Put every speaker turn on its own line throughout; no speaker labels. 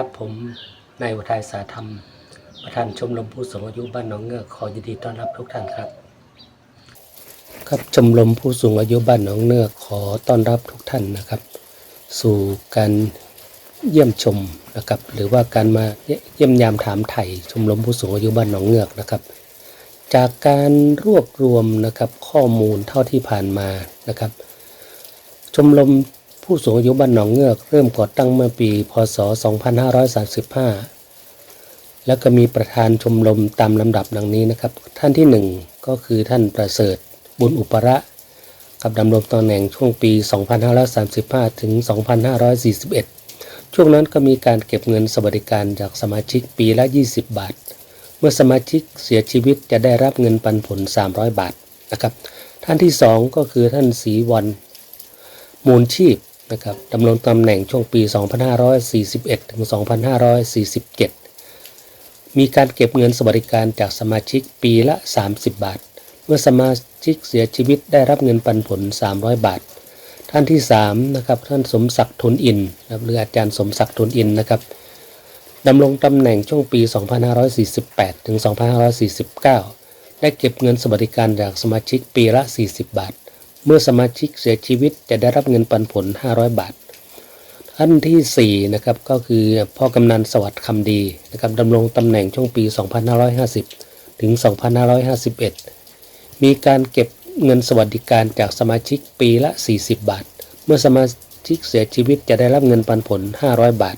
ครับผมนายอุทัยสาธรรม ประธานชมรมผู้สูงอายุบ้านหนองเงือกขอยินดีต้อนรับทุกท่านครับ ครับชมรมผู้สูงอายุบ้านหนองเงือกขอต้อนรับทุกท่านนะครับ สู่การเยี่ยมชมนะครับ หรือว่าการมาเยี่ยมยามถามไถ่ชมรมผู้สูงอายุบ้านหนองเงือกนะครับ จากการรวบรวมนะครับข้อมูลเท่าที่ผ่านมานะครับ ชมรม ผู้สูงอายุบ้านหนองเงือกเริ่มก่อตั้งเมื่อปี พศ 2535 แล้วก็มีประธานชมรมตามลำดับดังนี้นะครับ ท่านที่หนึ่งก็คือท่านประเสริฐ บุญอุประกับดำรงตำแหน่งช่วงปี 2535 ถึง 2541 ช่วงนั้นก็มีการเก็บเงินสวัสดิการจากสมาชิกปีละ 20 บาท เมื่อสมาชิกเสียชีวิตจะได้รับเงินปันผล 300 บาทนะครับ ท่านที่สองก็คือท่านศรีวันมูลชีพ นะครับดำรงตำแหน่งช่วงปี 2541 ถึง 2547 มีการเก็บเงินสวัสดิการจากสมาชิกปีละ 30 บาท เมื่อสมาชิกเสียชีวิตได้รับเงินปันผล 300 บาท ท่านที่3นะครับท่านสมศักดิ์ทุนอินนะครับหรืออาจารย์สมศักดิ์ทุนอินนะครับดำรงตำแหน่งช่วงปี 2548 ถึง 2549 ได้เก็บเงินสวัสดิการจากสมาชิกปีละ 40 บาท เมื่อสมาชิกเสียชีวิตจะได้รับเงินปันผล 500 บาทท่านที่ 4 นะครับ ก็คือพ่อกำนันสวัสดิ์คำดีนะครับดำรงตำแหน่งช่วงปี 2550 ถึง 2551 มีการเก็บเงินสวัสดิการจากสมาชิกปีละ 40 บาท เมื่อสมาชิกเสียชีวิตจะได้รับเงินปันผล 500 บาท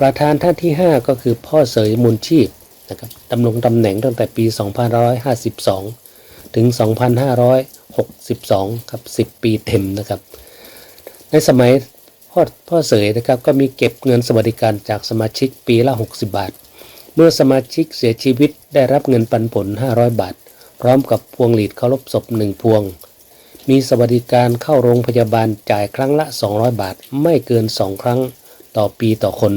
ประธานท่านที่ 5 ก็คือพ่อเสยมูลชีพนะครับดำรงตำแหน่งตั้งแต่ปี 2552 ถึง 2562 ครับ 10 ปีเต็มนะครับ ในสมัยพ่อพ่อเสยนะครับก็มีเก็บเงินสวัสดิการจากสมาชิกปีละ 60 บาท เมื่อสมาชิกเสียชีวิตได้รับเงินปันผล 500 บาท พร้อมกับพวงหลีดเคารพศพหนึ่งพวง มีสวัสดิการเข้าโรงพยาบาลจ่ายครั้งละ 200 บาท ไม่เกิน 2 ครั้งต่อปีต่อคน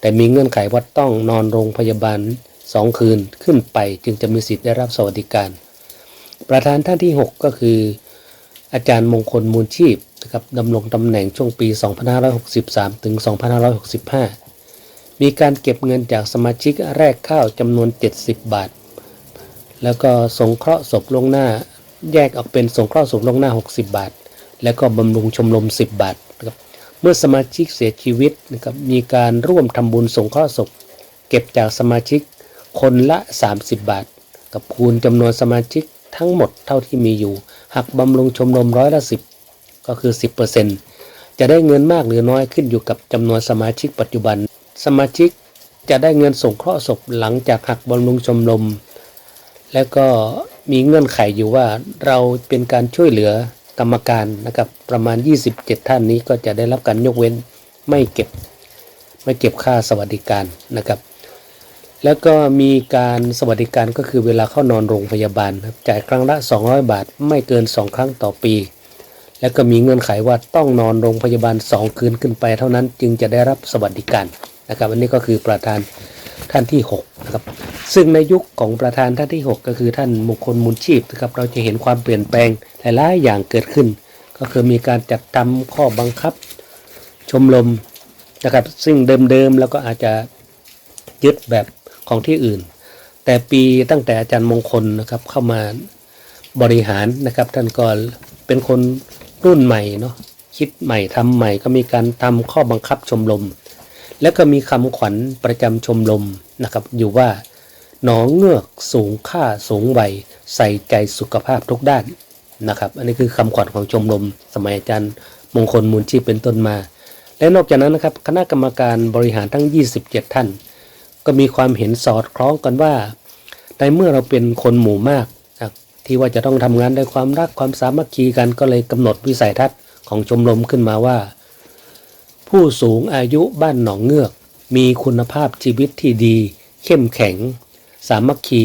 แต่มีเงื่อนไขว่าต้องนอนโรงพยาบาล 2 คืนขึ้นไปจึงจะมีสิทธิ์ได้รับสวัสดิการ ประธานท่านที่ 6 ก็คือ อาจารย์มงคลมูลชีพนะครับดำรงตำแหน่งช่วงปี 2563 ถึง 2565 มีการเก็บเงินจากสมาชิกแรกเข้าจำนวน 70 บาท แล้วก็สงเคราะห์ศพลวงหน้า แยกออกเป็นสงเคราะห์ศพลวงหน้า 60 บาท แล้วก็บำรุงชมรม 10 บาทนะครับเมื่อสมาชิกเสียชีวิตนะครับมีการร่วมทำบุญสงเคราะห์ศพ เก็บจากสมาชิกคนละ 30 บาท กับคูณจำนวนสมาชิก ทั้งหมดเท่าที่มีอยู่ หักบำรุงชมรมร้อยละ10ก็คือ 10%จะได้เงินมากหรือน้อยขึ้นอยู่กับจำนวนสมาชิกปัจจุบัน สมาชิกจะได้เงินส่งเคราะห์ศพหลังจากหักบำรุงชมรมแล้วก็มีเงื่อนไขอยู่ว่าเราเป็นการช่วยเหลือกรรมการนะครับประมาณ 27 ท่านนี้ก็จะได้รับการยกเว้นไม่เก็บ ไม่เก็บค่าสวัสดิการนะครับ แล้วก็มีการสวัสดิการก็คือเวลาเข้านอนโรงพยาบาลครับจ่ายครั้งละ 200 บาท ไม่เกิน 2 ครั้งต่อปี แล้วก็มีเงื่อนไขว่าต้องนอนโรงพยาบาล 2 คืนขึ้นไป เท่านั้นจึงจะได้รับสวัสดิการนะครับอันนี้ก็คือประธานท่านที่6นะครับซึ่งในยุคของประธานท่านที่ 6 ก็คือท่านมงคลมูลชีพนะครับเราจะเห็นความเปลี่ยนแปลงหลายๆอย่างเกิดขึ้น ก็คือมีการจัดทำข้อบังคับ ชมรมนะครับซึ่งเดิมๆแล้วก็อาจจะยึดแบบ ของที่อื่น แต่ปีตั้งแต่อาจารย์มงคลนะครับเข้ามาบริหารนะครับ ท่านก็เป็นคนรุ่นใหม่เนาะคิดใหม่ทำใหม่ก็มีการทำข้อบังคับชมรมแล้วก็มีคำขวัญประจำชมรมนะครับ อยู่ว่าหนองเงือกสูงค่าสูงวัยใส่ใจสุขภาพทุกด้านนะครับ อันนี้คือคำขวัญของชมรม สมัยอาจารย์มงคลมูลชีพเป็นต้นมา และนอกจากนั้นนะครับ คณะกรรมการบริหารทั้ง 27 ท่าน ก็มีความเห็นสอดคล้องกันว่าในเมื่อเราเป็นคนหมู่มากที่ว่าจะต้องทำงานด้วยความรักความสามัคคีกันก็เลยกำหนดวิสัยทัศน์ของชมรมขึ้นมาว่า ผู้สูงอายุบ้านหนองเงือก มีคุณภาพชีวิตที่ดี เข้มแข็ง สามัคคี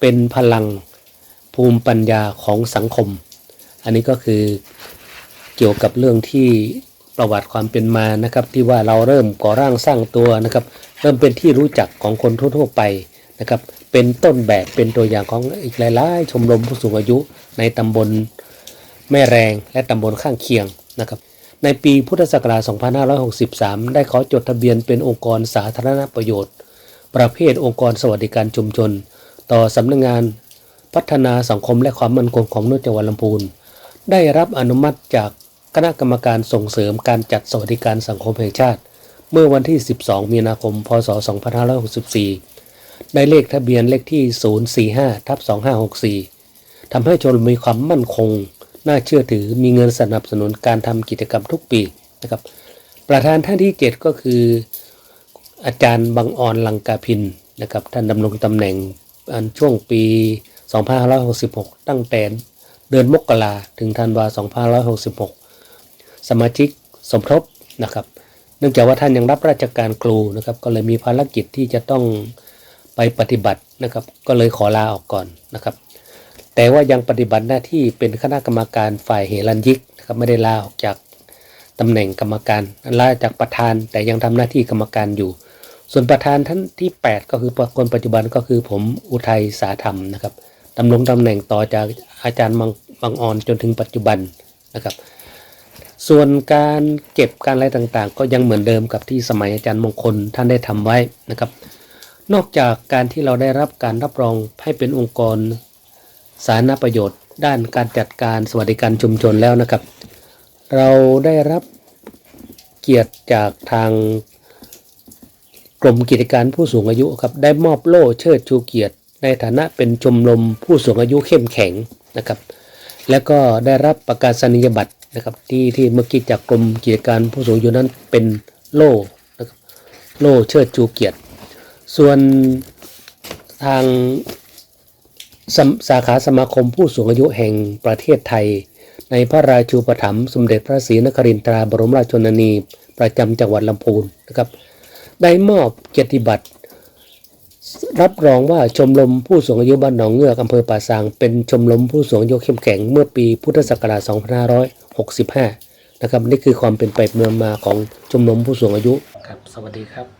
เป็นพลังภูมิปัญญาของสังคม อันนี้ก็คือเกี่ยวกับเรื่องที่ ประวัติความเป็นมานะครับ ที่ว่าเราเริ่มก่อร่างสร้างตัวนะครับ เริ่มเป็นที่รู้จักของคนทั่วๆไปนะครับ เป็นต้นแบบเป็นตัวอย่างของอีกหลายๆชมรมผู้สูงอายุในตำบลแม่แรงและตำบลข้างเคียงนะครับ ในปีพุทธศักราช 2563 ได้ขอจดทะเบียนเป็นองค์กรสาธารณประโยชน์ ประเภทองค์กรสวัสดิการชุมชน ต่อสำนักงงานพัฒนาสังคมและความมั่นคงของมนุษย์จังหวัดลำพูนได้รับอนุมัติจาก คณะกรรมการส่งเสริมการจัดสวัสดิการสังคมแห่งชาติ เมื่อวันที่ 12 มีนาคม พศ 2564 ได้เลขทะเบียนเลขที่ 045ทับ2564 ทำให้ชนมีความมั่นคง น่าเชื่อถือมีเงินสนับสนุนการทำกิจกรรมทุกปีนะครับ ประธานท่านที่ 7 ก็คือ อาจารย์บังออนลังกาพินนะครับท่านดำรงตำแหน่งอันช่วงปี 2566 ตั้งแต่เดือนมกราถึงธันวา2566 สมาชิกสมทบนะครับ เนื่องจากว่าท่านยังรับราชการครูนะครับ ก็เลยมีภารกิจที่จะต้องไปปฏิบัตินะครับ ก็เลยขอลาออกก่อนนะครับ แต่ว่ายังปฏิบัติหน้าที่เป็นคณะกรรมการฝ่ายเฮรัญยิกนะครับไม่ได้ลาออกจากตำแหน่งกรรมการลาจากประธาน แต่ยังทำหน้าที่กรรมการอยู่ ส่วนประธานท่านที่ 8 ก็คือคนปัจจุบันก็คือผมอุทัยสาธรรมนะครับดำรงตำแหน่งต่อจากอาจารย์บางบางออนจนถึงปัจจุบันนะครับ ส่วนการเก็บการอะไรต่างๆ ก็ยังเหมือนเดิมกับที่สมัยอาจารย์มงคลท่านได้ทำไว้นะครับ นอกจากการที่เราได้รับการรับรองให้เป็นองค์กรสาธารณประโยชน์ ด้านการจัดการสวัสดิการชุมชนแล้วนะครับ เราได้รับเกียรติจากทางกรมกิจการผู้สูงอายุครับได้มอบโล่เชิดชูเกียรติ ในฐานะเป็นชมรมผู้สูงอายุเข้มแข็งนะครับ แล้วก็ได้รับประกาศนียบัตร นะครับที่ที่เมื่อกี้จากกรมกิจการผู้สูงอายุนั้นเป็นโล่นะครับโล่เชิดชูเกียรติ ส่วนทางสสาขาสมาคมผู้สูงอายุแห่งประเทศไทย ในพระราชูปถัมภ์สมเด็จพระศรีนครินทราบรมราชชนนี ประจำจังหวัดลำพูนนะครับ ได้มอบเกียรติบัตร รับรองว่าชมรมผู้สูงอายุบ้านหนองเงือกอำเภอป่าซาง เป็นชมรมผู้สูงอายุเข้มแข็งเมื่อปีพุทธศักราช 2565 นะครับนี่คือความเป็นไปเมืองมาของชมรมผู้สูงอายุครับ สวัสดีครับ